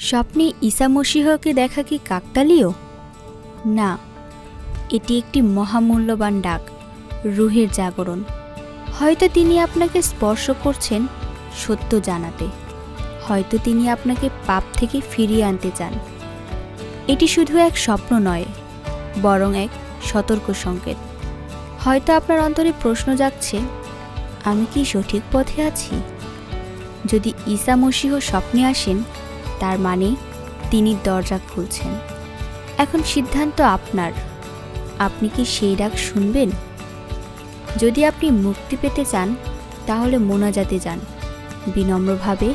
স্বপ্নে ঈসা মসিহকে দেখা কি কাকতালীয়? না, এটি একটি মহামূল্যবান ডাক, রুহের জাগরণ। হয়তো তিনি আপনাকে স্পর্শ করছেন সত্য জানাতে। হয়তো তিনি আপনাকে পাপ থেকে ফিরিয়ে আনতে চান। এটি শুধু এক স্বপ্ন নয়, বরং এক সতর্ক সংকেত। হয়তো আপনার অন্তরে প্রশ্ন জাগছে, আমি কি সঠিক পথে আছি? যদি ঈসা মসিহ স্বপ্নে আসেন তার মানে তিনি দরজা খুলছেন। এখন সিদ্ধান্ত আপনার। আপনি কি সেই ডাক শুনবেন? যদি আপনি মুক্তি পেতে চান, তাহলে মোনাজাতে যান। বিনম্রভাবে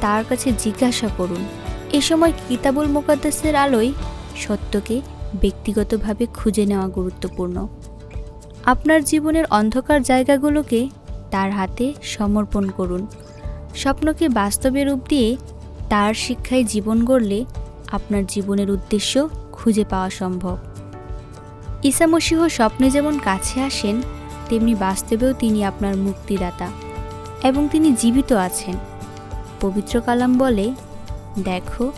তার কাছে জিজ্ঞাসা করুন। এ সময় কিতাবুল মোকাদ্দাসের আলোয় সত্যকে ব্যক্তিগতভাবে খুঁজে নেওয়া গুরুত্বপূর্ণ। আপনার জীবনের অন্ধকার জায়গাগুলোকে তার হাতে সমর্পণ করুন। স্বপ্নকে বাস্তবে রূপ দিয়ে তার শিক্ষায় জীবন গড়লে আপনার জীবনের উদ্দেশ্য খুঁজে পাওয়া সম্ভব। ঈসা মসিহ স্বপ্নে যেমন কাছে আসেন, তেমনি বাস্তবেও তিনি আপনার মুক্তিদাতা এবং তিনি জীবিত আছেন। পবিত্র কালাম বলে, দেখো,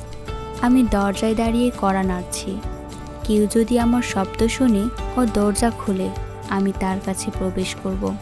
আমি দরজায় দাঁড়িয়ে কড়া নাড়ছি। কেউ যদি আমার শব্দ শুনে ও দরজা খুলে, আমি তার কাছে প্রবেশ করব।